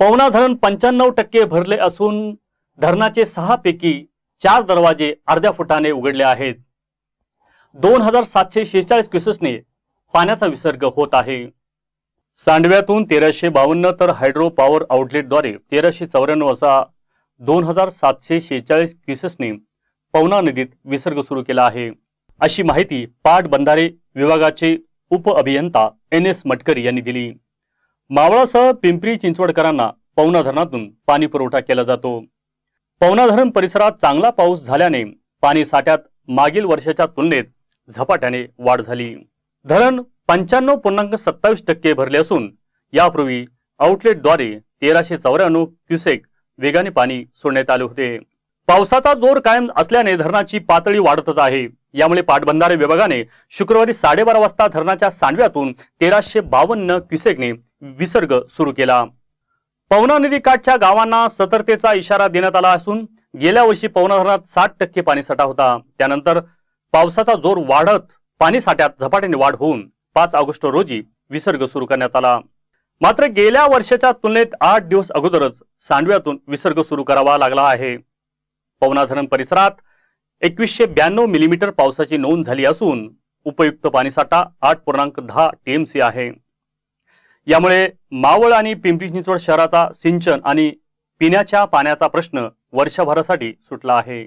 पवना धरण पंच्याण्णव टक्के भरले असून धरणाचे सहा पैकी चार दरवाजे अर्ध्या फुटाने उघडले आहेत. दोन हजार सातशे शेहेचाळीस क्युसेसने पाण्याचा विसर्ग होत आहे. सांडव्यातून तेराशे बावन्न तर हायड्रो पॉवर आउटलेटद्वारे तेराशे चौऱ्याण्णव असा दोन हजार सातशे शेहेचाळीस क्युसेसने पवना नदीत विसर्ग सुरू केला आहे. अशी माहिती पाटबंधारे विभागाचे उप अभियंता एन एस मटकरी यांनी दिली. मावळासह पिंपरी चिंचवडकरांना पवना धरणातून पाणी पुरवठा केला जातो. पवना धरण परिसरात चांगला पाऊस झाल्याने पाणी साठ्यात मागील वर्षाच्या तुलनेत झपाट्याने वाढ झाली. धरण पंच्याण्णव पूर्णांक सत्तावीस टक्के भरले असून यापूर्वी आउटलेटद्वारे तेराशे चौऱ्याण्णव क्युसेक वेगाने पाणी सोडण्यात आले होते. पावसाचा जोर कायम असल्याने धरणाची पातळी वाढतच आहे. यामुळे पाटबंधारे विभागाने शुक्रवारी साडेबारा वाजता धरणाच्या सांडव्यातून तेराशे बावन्न क्युसेकने विसर्ग सुरू केला. पवना नदी काठच्या गावांना सतर्कतेचा इशारा देण्यात आला असून गेल्या वर्षी पवना धरणात साठ टक्के पाणीसाठा होता. त्यानंतर पावसाचा जोर वाढत पाणी साठ्यात झपाट्याने वाढ होऊन पाच ऑगस्ट रोजी विसर्ग सुरू करण्यात आला. मात्र गेल्या वर्षाच्या तुलनेत आठ दिवस अगोदरच सांडव्यातून विसर्ग सुरू करावा लागला आहे. पवना धरण परिसरात एकवीसशे ब्याण्णव मिलीमीटर पावसाची नोंद झाली असून उपयुक्त पाणीसाठा आठ पूर्णांक दहा टीएमसी आहे. यामुळे मावळ आणि पिंपरी चिंचवड शहराचा सिंचन आणि पिण्याच्या पाण्याचा प्रश्न वर्षभरासाठी सुटला आहे.